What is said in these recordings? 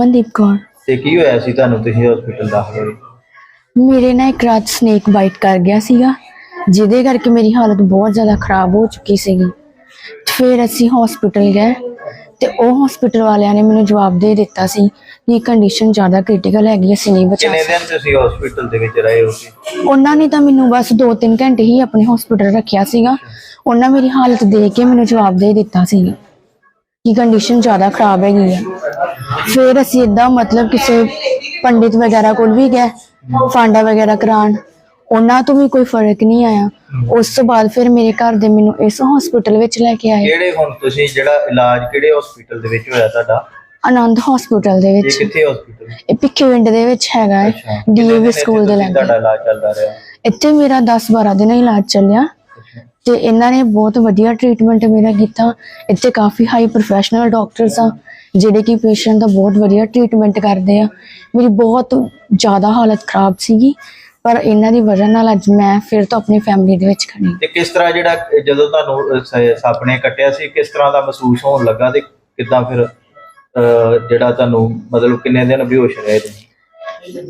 ਅਮਨਦੀਪ ਕੌਰ। ਤੇ ਕੀ ਹੋਇਆ ਸੀ ਤੁਹਾਨੂੰ ਤੁਸੀਂ ਹਸਪੀਟਲ ਦਾਖਲ ਹੋਏ ਮੇਰੇ ਨਾਲ ਇੱਕ ਰਾਤ ਸਨੇਕ ਬਾਈਟ ਕਰ ਗਿਆ ਸੀਗਾ ਜਿਹਦੇ ਕਰਕੇ ਮੇਰੀ ਹਾਲਤ ਬਹੁਤ ਜ਼ਿਆਦਾ ਖਰਾਬ ਹੋ ਚੁੱਕੀ ਸੀਗੀ। ਫਿਰ ਅਸੀਂ ਹਸਪੀਟਲ ਗਏ ਤੇ ਉਹ ਹਸਪੀਟਲ ਵਾਲਿਆਂ ਨੇ ਮੈਨੂੰ ਜਵਾਬ ਦੇ ਦਿੱਤਾ ਸੀ ਕਿ ਕੰਡੀਸ਼ਨ ਜ਼ਿਆਦਾ ਕ੍ਰਿਟੀਕਲ ਹੈਗੀ ਅਸੀਂ ਨਹੀਂ ਬਚਾ ਕਿੰਨੇ ਦਿਨ ਤੁਸੀਂ ਹਸਪੀਟਲ ਦੇ ਵਿੱਚ ਰਹੇ ਹੋ? ਸੀ ਉਹਨਾਂ ਨੇ ਤਾਂ ਮੈਨੂੰ ਬਸ 2-3 ਘੰਟੇ ਹੀ ਆਪਣੇ ਹਸਪੀਟਲ ਰੱਖਿਆ ਸੀਗਾ। ਉਹਨਾਂ ਮੇਰੀ ਹਾਲਤ ਦੇਖ ਕੇ ਮੈਨੂੰ ਜਵਾਬ ਦੇ ਦਿੱਤਾ ਸੀ। ਕਿ ਕੰਡੀਸ਼ਨ ਜ਼ਿਆਦਾ ਖਰਾਬ ਹੈਗੀ ਹੈ ਫਿਰ ਅਸੀਂ ਇਦਾਂ ਮਤਲਬ ਕਿਸੇ ਪੰਡਿਤ ਵਗੈਰਾ ਕੋਲ ਵੀ ਗਏ ਫਾਂਡਾ ਵਗੈਰਾ ਕਰਾਉਣ। ਉਹਨਾਂ ਤੋਂ ਵੀ ਕੋਈ ਫ਼ਰਕ ਨਹੀਂ ਆਇਆ। ਉਸ ਤੋਂ ਬਾਅਦ ਫਿਰ ਮੇਰੇ ਘਰ ਦੇ ਮੈਨੂੰ ਇਸ ਹਸਪੀਟਲ ਵਿੱਚ ਲੈ ਕੇ ਆਏ। ਕਿਹੜੇ ਹੁਣ ਤੁਸੀਂ ਜਿਹੜਾ ਇਲਾਜ ਕਿਹੜੇ ਹਸਪੀਟਲ ਦੇ ਵਿੱਚ ਹੋਇਆ ਤੁਹਾਡਾ? ਆਨੰਦ ਹਸਪੀਟਲ ਦੇ ਇਹ ਵਿੱਚ ਕਿੱਥੇ ਹਸਪੀਟਲ ਇਹ ਪਿੱਖੇਵਿੰਡ ਦੇ ਵਿੱਚ ਹੈਗਾ। ਹੈ ਡੀਏਵੀ ਸਕੂਲ ਦੇ ਤੁਹਾਡਾ ਲਾਗੇ। ਇਲਾਜ ਚੱਲਦਾ ਰਿਹਾ? ਇੱਥੇ ਮੇਰਾ 10-12 ਦਿਨ ਇਲਾਜ ਚੱਲਿਆ। ਤੇ ਇਹਨਾਂ ਨੇ ਬਹੁਤ ਵਧੀਆ ਟ੍ਰੀਟਮੈਂਟ ਮੇਰਾ ਕੀਤਾ। ਇੱਥੇ ਕਾਫੀ ਹਾਈ ਪ੍ਰੋਫੈਸ਼ਨਲ ਡਾਕਟਰਸ ਆ ਜਿਹੜੇ ਕਿ ਪੇਸ਼ੈਂਟ ਦਾ ਬਹੁਤ ਵਧੀਆ ਟ੍ਰੀਟਮੈਂਟ ਕਰਦੇ ਆ। ਮੇਰੀ ਬਹੁਤ ਜ਼ਿਆਦਾ ਹਾਲਤ ਖਰਾਬ ਸੀਗੀ ਪਰ ਇਹਨਾਂ ਦੀ ਵਜ੍ਹਾ ਨਾਲ ਅੱਜ ਮੈਂ ਫਿਰ ਤੋਂ ਆਪਣੀ ਫੈਮਿਲੀ ਦੇ ਵਿੱਚ ਖੜੀ ਤੇ ਕਿਸ ਤਰ੍ਹਾਂ ਜਿਹੜਾ ਜਦੋਂ ਤੁਹਾਨੂੰ ਅਹ, ਸੱਪ ਨੇ ਕੱਟਿਆ ਸੀ ਕਿਸ ਤਰ੍ਹਾਂ ਦਾ ਮਹਿਸੂਸ ਹੋਣ ਲੱਗਾ ਤੇ ਕਿਦਾਂ ਫਿਰ ਜਿਹੜਾ ਤੁਹਾਨੂੰ ਮਤਲਬ ਕਿੰਨੇ ਦਿਨ ਬੇਹੋਸ਼ ਰਹੇ ਤੁਸੀਂ?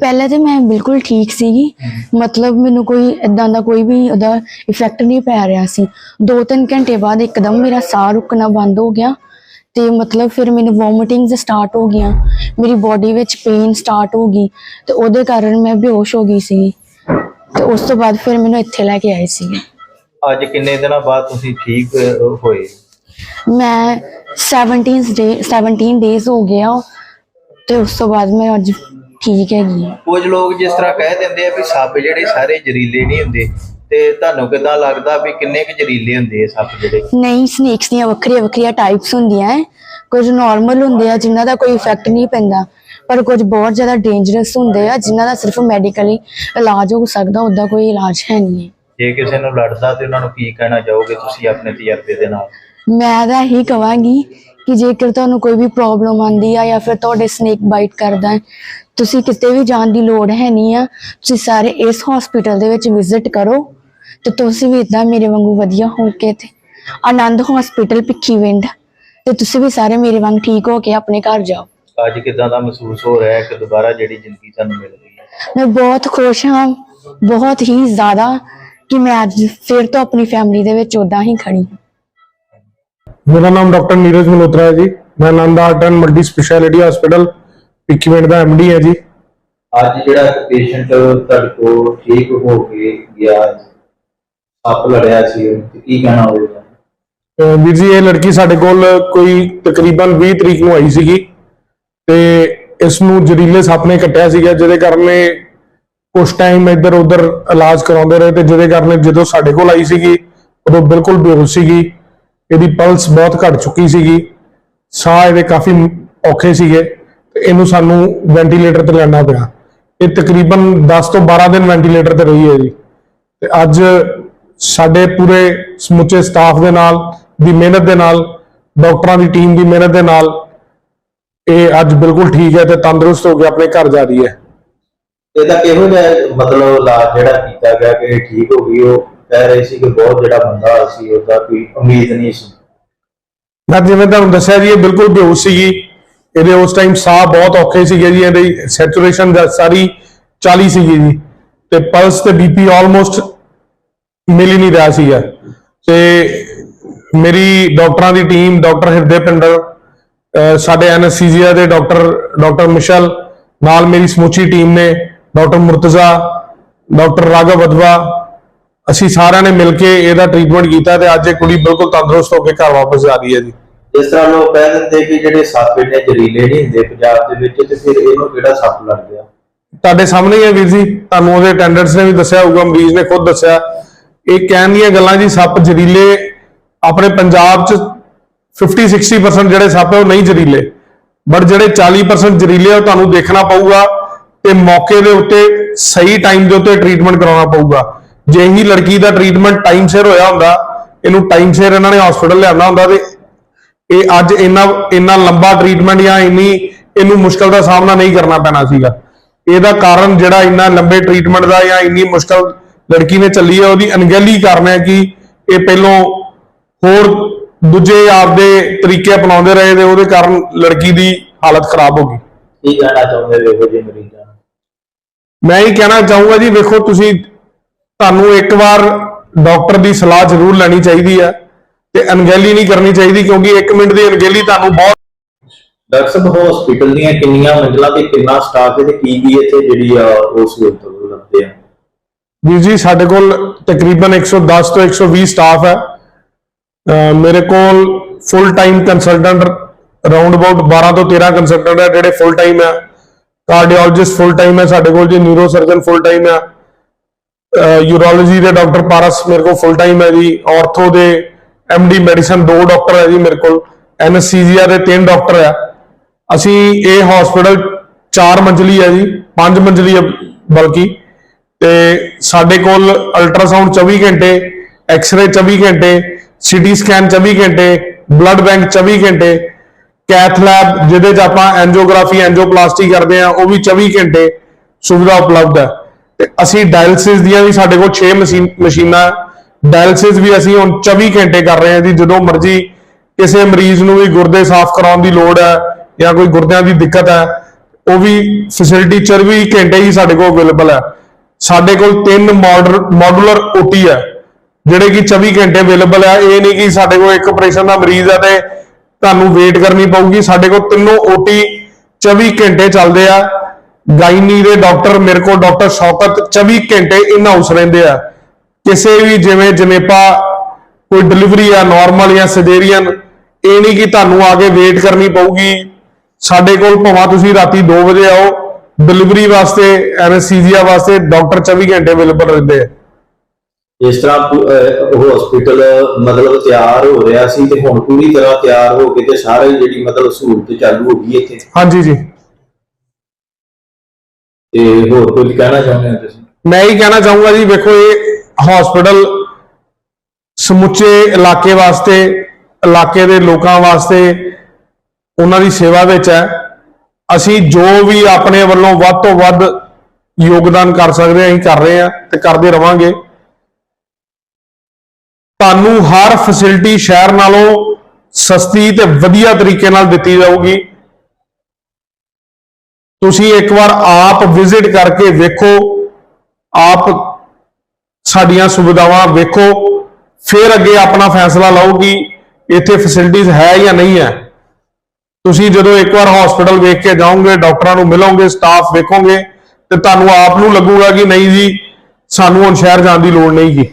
ਪਹਿਲੇ ਤੇ ਮੈਂ ਬਿਲਕੁਲ ਠੀਕ ਸੀਗੀ। ਮਤਲਬ ਮੈਨੂੰ ਕੋਈ ਇਦਾਂ ਦਾ ਕੋਈ ਵੀ ਉਹਦਾ ਇਫੈਕਟ ਨਹੀਂ ਪੈ ਰਿਹਾ ਸੀ। ਦੋ ਤਿੰਨ ਘੰਟੇ ਬਾਅਦ ਇੱਕਦਮ ਮੇਰਾ ਸਾਹ ਰੁਕਣਾ ਬੰਦ ਹੋ ਗਿਆ ਤੇ ਮਤਲਬ ਫਿਰ ਮੈਨੂੰ ਵੋਮਿਟਿੰਗਸ ਸਟਾਰਟ ਹੋ ਗਈਆਂ। ਮੇਰੀ ਬਾਡੀ ਵਿੱਚ ਪੇਨ ਸਟਾਰਟ ਹੋ ਗਈ ਤੇ ਉਹਦੇ ਕਾਰਨ ਮੈਂ ਬੇਹੋਸ਼ ਹੋ ਗਈ ਸੀ ਤੇ ਉਸ ਤੋਂ ਬਾਅਦ ਫਿਰ ਮੈਨੂੰ ਇੱਥੇ ਲੈ ਕੇ ਆਏ ਸੀ ਅੱਜ ਕਿੰਨੇ ਦਿਨਾਂ ਬਾਅਦ ਤੁਸੀਂ ਠੀਕ ਅਹ, ਹੋਏ? ਮੈਂ 17 ਡੇ 17 ਡੇਜ਼ ਹੋ ਗਿਆ। ਤੇ ਉਸ ਤੋਂ ਬਾਅਦ ਮੈਂ ਅੱਜ ਠੀਕ ਹੈਗੀ ਹਾਂ ਕੁਝ ਲੋਕ ਜਿਸ ਤਰ੍ਹਾਂ ਕਹਿ ਦਿੰਦੇ ਆ ਵੀ ਸੱਪ ਜਿਹੜੇ ਸਾਰੇ ਜ਼ਰੀਲੇ ਨਹੀਂ ਹੁੰਦੇ ਤੇ ਤੁਹਾਨੂੰ ਕਿਦਾਂ ਲੱਗਦਾ ਵੀ ਕਿੰਨੇ ਕੁ ਜ਼ਰੀਲੇ ਹੁੰਦੇ ਆ ਸੱਪ ਜਿਹੜੇ? ਨਹੀਂ ਸਨੇਕਸ ਦੀਆਂ ਵੱਖਰੀਆਂ ਵੱਖਰੀਆਂ ਟਾਈਪਸ ਹੁੰਦੀਆਂ ਹੈ ਕੁਝ ਨਾਰਮਲ ਹੁੰਦੇ ਆ ਜਿਨ੍ਹਾਂ ਦਾ ਕੋਈ ਇਫੈਕਟ ਨਹੀਂ ਪੈਂਦਾ। ਪਰ ਕੁਝ ਬਹੁਤ ਜ਼ਿਆਦਾ ਡੇਂਜਰਸ ਹੁੰਦੇ ਆ ਜਿਨ੍ਹਾਂ ਦਾ ਸਿਰਫ ਮੈਡੀਕਲੀ ਇਲਾਜ ਹੋ ਸਕਦਾ ਉਹਦਾ ਕੋਈ ਇਲਾਜ ਹੈ ਨਹੀਂ ਹੈ ਜੇ ਕਿਸੇ ਨੂੰ ਲੜਦਾ ਤੇ ਉਹਨਾਂ ਨੂੰ ਕੀ ਕਹਿਣਾ ਚਾਹੋਗੇ ਤੁਸੀਂ ਆਪਣੇ ਤਜਰਬੇ ਦੇ ਨਾਲ? ਮੈਂ ਤਾਂ ਇਹੀ ਕਹਾਂਗੀ ਕਿ ਜੇਕਰ ਤੁਹਾਨੂੰ ਕੋਈ ਵੀ ਪ੍ਰੋਬਲਮ ਆਂਦੀ ਆ ਜਾਂ ਫਿਰ ਤੁਹਾਡੇ ਸਨੇਕ ਬਾਈਟ ਕਰਦਾ ਹੈ ਤੁਸੀਂ ਕਿਤੇ ਵੀ ਜਾਣ ਦੀ ਲੋੜ ਹੈ ਨਹੀਂ ਆ ਤੁਸੀਂ ਸਾਰੇ ਇਸ ਹਸਪੀਟਲ ਦੇ ਵਿੱਚ ਵਿਜ਼ਿਟ ਕਰੋ ਤੇ ਤੁਸੀਂ ਵੀ ਇਦਾਂ ਮੇਰੇ ਵਾਂਗੂ ਵਧੀਆ ਹੋ ਕੇ ਤੇ ਆਨੰਦ ਹਸਪੀਟਲ ਭਿੱਖੀਵਿੰਡ ਤੇ ਤੁਸੀਂ ਵੀ ਸਾਰੇ ਮੇਰੇ ਵਾਂਗ ਠੀਕ ਹੋ ਕੇ ਆਪਣੇ ਘਰ ਜਾਓ। ਅੱਜ ਕਿਦਾਂ ਦਾ ਮਹਿਸੂਸ ਹੋ ਰਿਹਾ ਹੈ ਕਿ ਦੁਬਾਰਾ ਜਿਹੜੀ ਜ਼ਿੰਦਗੀ ਤੁਹਾਨੂੰ ਮਿਲ ਹੈ? ਮੈਂ ਬਹੁਤ ਖੁਸ਼ ਹਾਂ ਬਹੁਤ ਹੀ ਜ਼ਿਆਦਾ ਕਿ ਮੈਂ ਅੱਜ ਫਿਰ ਤੋਂ ਆਪਣੀ ਫੈਮਿਲੀ ਦੇ ਵਿੱਚ ਉਦਾਂ ਹੀ ਖੜੀ ਹਾਂ। ਮੇਰਾ ਨਾਮ ਡਾਕਟਰ ਨੀਰਜ ਮਲਹੋਤਰਾ ਹੈ ਜੀ। ਮੈਂ Anand art and multi speciality hospital Bhikhiwind the MD ਹੈ ਜੀ। ਅੱਜ ਜਿਹੜਾ ਪੇਸ਼ੈਂਟ ਤੁਹਾਡੇ ਕੋਲ ਠੀਕ ਹੋ ਕੇ ਗਿਆ ਸੱਪ ਲੜਿਆ ਸੀ ਤੇ ਕੀ ਕਹਿਣਾ ਹੋਵੇਗਾ ਵੀਰ ਜੀ ਇਹ ਲੜਕੀ ਸਾਡੇ ਕੋਲ ਕੋਈ ਤਕਰੀਬਨ 20 ਤਰੀਕ ਨੂੰ ਆਈ ਸੀਗੀ ਤੇ ਇਸ ਨੂੰ ਜ਼ਰੀਲੇ ਸੱਪ ਨੇ ਕੱਟਿਆ ਸੀਗਾ ਜਿਹਦੇ ਕਾਰਨ ਇਹ ਕੁਝ ਟਾਈਮ ਇੱਧਰ ਉੱਧਰ ਇਲਾਜ ਕਰਾਉਂਦੇ ਰਹੇ ਤੇ ਜਿਹਦੇ ਕਾਰਨ ਜਦੋਂ ਸਾਡੇ ਕੋਲ ਆਈ ਸੀਗੀ ਉਦੋਂ ਬਿਲਕੁਲ ਬੇਹੋਸ਼ ਸੀਗੀ। ਇਹਦੀ ਪਲਸ ਬਹੁਤ ਘਟ ਚੁੱਕੀ ਸੀਗੀ। ਸਾਹ ਇਹਦੇ ਕਾਫੀ ਔਖੇ ਸੀਗੇ ਤੇ ਇਹਨੂੰ ਸਾਨੂੰ ਵੈਂਟੀਲੇਟਰ ਤੇ ਲੈਣਾ ਪਿਆ। ਇਹ ਤਕਰੀਬਨ 10 ਤੋਂ 12 ਦਿਨ ਵੈਂਟੀਲੇਟਰ ਤੇ ਰਹੀ ਹੈ ਜੀ। ਤੇ ਅੱਜ ਸਾਡੇ ਪੂਰੇ ਸਮੁੱਚੇ ਸਟਾਫ ਦੇ ਨਾਲ, ਦੀ ਮਿਹਨਤ ਦੇ ਨਾਲ, ਡਾਕਟਰਾਂ ਦੀ ਟੀਮ ਦੀ ਮਿਹਨਤ ਦੇ ਨਾਲ ਇਹ ਅੱਜ ਬਿਲਕੁਲ ਠੀਕ ਹੈ ਤੇ ਤੰਦਰੁਸਤ ਹੋ ਕੇ ਆਪਣੇ ਘਰ ਜਾ ਰਹੀ ਹੈ। ਇਹਦਾ ਕਿਹੋ ਜਿਹਾ ਮਤਲਬ ਇਲਾਜ ਜਿਹੜਾ ਕੀਤਾ ਗਿਆ ਕਿ ਇਹ ਠੀਕ ਹੋ ਗਈ, ਉਹ ਕਹਿ ਰਹੇ ਸੀ ਕਿ ਬਹੁਤ ਜਿਹੜਾ ਬੰਦਾ ਸੀ, ਉਹਦਾ ਕੋਈ ਉਮੀਦ ਨਹੀਂ ਸੀ। ਮੈਂ ਜਿਵੇਂ ਤੁਹਾਨੂੰ ਦੱਸਿਆ ਜੀ, ਇਹ ਬਿਲਕੁਲ ਬੇਹੋਸ਼ ਸੀਗੀ। ਇਹਦੇ ਉਸ ਟਾਈਮ ਸਾਹ ਬਹੁਤ ਔਖੇ ਸੀਗੇ ਜੀ, ਇਹਦੀ ਸੈਚੂਰੇਸ਼ਨ ਸਾਰੀ 40 ਸੀਗੀ ਜੀ। ਤੇ ਪਲਸ ਤੇ ਬੀਪੀ ਆਲਮੋਸਟ ਮਿਲ ਹੀ ਨਹੀਂ ਰਿਹਾ ਸੀਗਾ। ਤੇ ਮੇਰੀ ਡਾਕਟਰਾਂ ਦੀ ਟੀਮ ਡਾਕਟਰ ਹਿਰਦੇ ਪਿੰਡਰ ਅਹ ਸਾਡੇ ਐਨਐਸਸੀਜੀਆ ਦੇ ਡਾਕਟਰ ਡਾਕਟਰ ਮਿਸ਼ਲ, ਨਾਲ ਮੇਰੀ ਸਮੁੱਚੀ ਟੀਮ ਨੇ, ਡਾਕਟਰ ਮੁਰਤਜ਼ਾ, ਡਾਕਟਰ ਰਾਘਵ ਵਦਵਾ ਅਸੀਂ ਸਾਰਿਆਂ ਨੇ ਮਿਲ ਕੇ ਇਹਦਾ ਟ੍ਰੀਟਮੈਂਟ ਕੀਤਾ ਤੇ ਅੱਜ ਇਹ ਕੁੜੀ ਬਿਲਕੁਲ ਤੰਦਰੁਸਤ ਹੋ ਕੇ ਘਰ ਵਾਪਸ ਜਾ ਰਹੀ ਹੈ ਜੀ। ਜਿਸ ਤਰ੍ਹਾਂ ਲੋਕ ਕਹਿ ਦਿੰਦੇ ਕਿ ਜਿਹੜੇ ਸੱਪ ਨੇ ਜ਼ਰੀਲੇ ਨਹੀਂ ਹੁੰਦੇ ਪੰਜਾਬ ਦੇ ਵਿੱਚ ਤੇ ਫਿਰ ਇਹਨੂੰ ਕਿਹੜਾ ਸੱਪ ਲੜ ਗਿਆ? ਤੁਹਾਡੇ ਸਾਹਮਣੇ ਹੀ ਹੈ ਵੀਰ ਜੀ ਤੁਹਾਨੂੰ ਉਹਦੇ ਅਟੈਂਡੈਂਟਸ ਨੇ ਵੀ ਦੱਸਿਆ ਹੋਊਗਾ ਮਰੀਜ਼ ਨੇ ਖੁਦ ਦੱਸਿਆ। ਇਹ ਕਹਿਣ ਦੀਆਂ ਗੱਲਾਂ ਜੀ ਸੱਪ ਜ਼ਰੀਲੇ ਆਪਣੇ ਪੰਜਾਬ 'ਚ 50 60% ਜਿਹੜੇ ਸੱਪ ਉਹ ਨਹੀਂ ਜ਼ਰੀਲੇ ਬਟ ਜਿਹੜੇ 40% ਜ਼ਰੀਲੇ ਆ ਉਹ ਤੁਹਾਨੂੰ ਦੇਖਣਾ ਪਊਗਾ ਤੇ ਮੌਕੇ ਦੇ ਉੱਤੇ ਸਹੀ ਟਾਈਮ ਦੇ ਉੱਤੇ ਟ੍ਰੀਟਮੈਂਟ ਕਰਾਉਣਾ ਪਊਗਾ। ਜੇ ਹੀ ਲੜਕੀ ਦਾ ਟ੍ਰੀਟਮੈਂਟ ਟਾਈਮ ਸਿਰ ਹੋਇਆ ਹੁੰਦਾ ਇਹਨੂੰ ਟਾਈਮ ਸਿਰ ਇਹਨਾਂ ਨੇ ਹਸਪੀਟਲ ਲਿਆਉਣਾ ਹੁੰਦਾ ਤੇ ਇਹ ਅੱਜ ਇੰਨਾ ਇੰਨਾ ਲੰਬਾ ਟ੍ਰੀਟਮੈਂਟ ਜਾਂ ਇੰਨੀ ਇਹਨੂੰ ਮੁਸ਼ਕਲ ਦਾ ਸਾਹਮਣਾ ਨਹੀਂ ਕਰਨਾ ਪੈਣਾ ਸੀਗਾ। ਇਹਦਾ ਕਾਰਨ ਜਿਹੜਾ ਇੰਨਾ ਲੰਬੇ ਟ੍ਰੀਟਮੈਂਟ ਦਾ ਜਾਂ ਇੰਨੀ ਮੁਸ਼ਕਲ ਲੜਕੀ ਨੇ ਚੱਲੀ ਹੈ ਉਹਦੀ ਅਣਗਹਿਲੀ ਕਾਰਨ ਹੈ ਕਿ ਇਹ ਪਹਿਲੋਂ ਹੋਰ ਦੂਜੇ ਆਪਦੇ ਤਰੀਕੇ ਅਪਣਾਉਂਦੇ ਰਹੇ ਤੇ ਉਹਦੇ ਕਾਰਨ ਲੜਕੀ ਦੀ ਹਾਲਤ ਖਰਾਬ ਹੋ ਗਈ। ਕੀ ਕਹਿਣਾ ਚਾਹੁੰਦੇ ਹੋ ਜਿਹੇ ਮਰੀਜ਼ਾਂ ਮੈਂ ਇਹ ਕਹਿਣਾ ਚਾਹੂੰਗਾ ਜੀ ਵੇਖੋ ਤੁਸੀਂ ਤੁਹਾਨੂੰ ਇੱਕ ਵਾਰ ਡਾਕਟਰ ਦੀ ਸਲਾਹ ਜ਼ਰੂਰ ਲੈਣੀ ਚਾਹੀਦੀ ਹੈ ਤੇ ਅਣਗਹਿਲੀ ਨਹੀਂ ਕਰਨੀ ਚਾਹੀਦੀ ਕਿਉਂਕਿ 1 ਮਿੰਟ ਦੀ ਅਣਗਹਿਲੀ ਤੁਹਾਨੂੰ ਬਹੁਤ ਡਾਕਟਰ ਸਾਹਿਬ ਹਸਪੀਟਲ ਦੀਆਂ ਕਿੰਨੀਆਂ ਮੰਜ਼ਲਾਂ ਤੇ ਕਿੰਨਾ ਸਟਾਫ ਹੈ ਤੇ ਕੀ ਕੀ ਇੱਥੇ ਜਿਹੜੀ ਆ ਉਹ ਸਹੂਲਤ ਲੱਭਦੇ ਆ? ਵੀਰ ਜੀ ਸਾਡੇ ਕੋਲ ਤਕਰੀਬਨ 110 ਤੋਂ 120 ਸਟਾਫ ਹੈ। ਮੇਰੇ ਕੋਲ full time consultant round about 12 ਤੋਂ 13 ਕੰਸਲਟੈਂਟ ਹੈ ਜਿਹੜੇ ਫੁੱਲ ਟਾਈਮ ਹੈ। ਕਾਰਡੀਓਲੋਜਿਸਟ ਫੁੱਲ ਟਾਈਮ ਹੈ ਸਾਡੇ ਕੋਲ ਜੀ ਨਿਊਰੋ ਸਰਜਨ ਫੁੱਲ ਟਾਈਮ ਹੈ। ਯੂਰੋਲੋਜੀ ਦੇ ਡਾਕਟਰ ਪਾਰਸ ਮੇਰੇ ਕੋਲ ਫੁੱਲ ਟਾਈਮ ਹੈ ਜੀ। ਆਰਥੋ ਦੇ ਡੀ ਮੈਡੀਸਨ ਦੋ ਡਾਕਟਰ ਹੈ ਜੀ ਮੇਰੇ ਕੋਲ। ਐਨਐਸਸੀਜੀਆ ਦੇ ਤਿੰਨ ਡਾਕਟਰ ਹੈ। ਅਸੀਂ ਇਹ ਹਸਪੀਟਲ ਚਾਰ ਮੰਜ਼ਲੀ ਹੈ ਜੀ, ਪੰਜ ਮੰਜ਼ਲੀ ਹੈ ਬਲਕਿ। ਤੇ ਸਾਡੇ ਕੋਲ ਅਲਟਰਾਸਾਊਂਡ 24 ਘੰਟੇ ਐਕਸ-ਰੇ 24 ਘੰਟੇ ਸੀਟੀ ਸਕੈਨ 24 ਘੰਟੇ ਬਲੱਡ ਬੈਂਕ 24 ਘੰਟੇ ਕੈਥ ਲੈਬ ਜਿਹਦੇ 'ਚ ਆਪਾਂ ਐਂਜੀਓਗ੍ਰਾਫੀ ਐਂਜੀਓਪਲਾਸਟੀ ਕਰਦੇ ਆ ਉਹ ਵੀ 24 ਘੰਟੇ ਸੁਵਿਧਾ ਉਪਲਬਧ ਹੈ। ਤੇ ਅਸੀਂ ਡਾਇਲਸਿਸ ਦੀਆਂ ਵੀ ਸਾਡੇ ਕੋਲ 6 ਮਸ਼ੀਨ ਮਸ਼ੀਨਾਂ ਡਾਇਲਸਿਸ ਵੀ ਅਸੀਂ ਹੁਣ 24 ਘੰਟੇ ਕਰ ਰਹੇ ਹਾਂ ਜੀ, ਜਦੋਂ ਮਰਜ਼ੀ ਕਿਸੇ ਮਰੀਜ਼ ਨੂੰ ਵੀ ਗੁਰਦੇ ਸਾਫ਼ ਕਰਾਉਣ ਦੀ ਲੋੜ ਹੈ ਜਾਂ ਕੋਈ ਗੁਰਦਿਆਂ ਦੀ ਦਿੱਕਤ ਹੈ, ਉਹ ਵੀ ਫੈਸਿਲਿਟੀ 24 ਘੰਟੇ ਹੀ ਸਾਡੇ ਕੋਲ ਅਵੇਲੇਬਲ ਹੈ। ਸਾਡੇ ਕੋਲ ਤਿੰਨ ਮਾਡੂਲਰ ਓਟੀ ਹੈ, ਜਿਹੜੇ ਕਿ 24 ਘੰਟੇ ਅਵੇਲੇਬਲ ਹੈ। ਇਹ ਨਹੀਂ ਕਿ ਸਾਡੇ ਕੋਲ ਇੱਕ ਆਪਰੇਸ਼ਨ ਦਾ ਮਰੀਜ਼ ਹੈ ਤੇ ਤੁਹਾਨੂੰ ਵੇਟ ਕਰਨੀ ਪਊਗੀ। ਸਾਡੇ ਕੋਲ ਤਿੰਨੋਂ ਓਟੀ 24 ਘੰਟੇ ਚੱਲਦੇ ਆ। ਗਾਇਨੀ ਦੇ ਡਾਕਟਰ ਮੇਰੇ ਕੋਲ ਡਾਕਟਰ ਸ਼ੌਕਤ 24 ਘੰਟੇ ਇਨ ਹਾਊਸ ਰਹਿੰਦੇ ਆ। ਕਿਸੇ ਵੀ ਜਿਵੇਂ ਜਨੇਪਾ ਕੋਈ ਡਿਲੀਵਰੀ ਆ ਨਾਰਮਲ ਜਾਂ ਸਿਜ਼ੇਰੀਅਨ ਇਹ ਨਹੀਂ ਕਿ ਤੁਹਾਨੂੰ ਆ ਕੇ ਵੇਟ ਕਰਨੀ ਪਊਗੀ। ਸਾਡੇ ਕੋਲ ਭਾਵੇਂ ਤੁਸੀਂ ਰਾਤੀ 2 ਵਜੇ ਆਓ ਡਿਲੀਵਰੀ ਵਾਸਤੇ ਐਨਐਸਸੀਜੀਆ ਵਾਸਤੇ ਡਾਕਟਰ 24 ਘੰਟੇ ਅਵੇਲੇਬਲ ਰਹਿੰਦੇ ਆ। ਇਸ ਤਰ੍ਹਾਂ ਹਸਪੀਟਲ ਮਤਲਬ ਤਿਆਰ ਹੋ ਰਿਹਾ ਸੀ ਤੇ ਹੁਣ ਪੂਰੀ ਤਰ੍ਹਾਂ ਤਿਆਰ ਹੋ ਕੇ ਤੇ ਸਾਰੇ ਜਿਹੜੀ ਮਤਲਬ ਸਹੂਲਤ ਚਾਲੂ ਹੋ ਗਈ ਇੱਥੇ। ਹਾਂਜੀ ਜੀ। ਤੇ ਹੋਰ ਕੁਝ ਕਹਿਣਾ ਚਾਹੁੰਦੇ ਹੋ ਤੁਸੀਂ? ਮੈਂ ਇਹ ਕਹਿਣਾ ਚਾਹੂੰਗਾ ਜੀ, ਵੇਖੋ ਇਹ ਹਸਪੀਟਲ ਸਮੁੱਚੇ ਇਲਾਕੇ ਵਾਸਤੇ, ਇਲਾਕੇ ਦੇ ਲੋਕਾਂ ਵਾਸਤੇ ਉਹਨਾਂ ਦੀ ਸੇਵਾ ਵਿੱਚ ਹੈ। ਅਸੀਂ ਜੋ ਵੀ ਆਪਣੇ ਵੱਲੋਂ ਵੱਧ ਤੋਂ ਵੱਧ ਯੋਗਦਾਨ ਕਰ ਸਕਦੇ ਹਾਂ, ਅਸੀਂ ਕਰ ਰਹੇ ਹਾਂ ਤੇ ਕਰਦੇ ਰਵਾਂਗੇ। ਤੁਹਾਨੂੰ ਹਰ ਫੈਸਿਲਿਟੀ ਸ਼ਹਿਰ ਨਾਲੋਂ ਸਸਤੀ ਤੇ ਵਧੀਆ ਤਰੀਕੇ ਨਾਲ ਦਿੱਤੀ ਜਾਊਗੀ। ਤੁਸੀਂ ਇੱਕ ਵਾਰ ਆਪ ਵਿਜ਼ਿਟ ਕਰਕੇ ਵੇਖੋ, ਆਪ ਸਾਡੀਆਂ ਸੁਵਿਧਾਵਾਂ ਵੇਖੋ, ਫਿਰ ਅੱਗੇ ਆਪਣਾ ਫੈਸਲਾ ਲਓ ਕਿ ਇੱਥੇ ਫੈਸਿਲਿਟੀਆਂ ਹੈ ਜਾਂ ਨਹੀਂ ਹੈ। ਤੁਸੀਂ ਜਦੋਂ ਇੱਕ ਵਾਰ ਹਸਪੀਟਲ ਵੇਖ ਕੇ ਜਾਓਗੇ, ਡਾਕਟਰਾਂ ਨੂੰ ਮਿਲੋਗੇ ਸਟਾਫ ਵੇਖੋਗੇ, ਤੇ ਤੁਹਾਨੂੰ ਆਪ ਨੂੰ ਲੱਗੂਗਾ ਕਿ ਨਹੀਂ ਜੀ, ਸਾਨੂੰ ਹੁਣ ਸ਼ਹਿਰ ਜਾਣ ਦੀ ਲੋੜ ਨਹੀਂ ਗੀ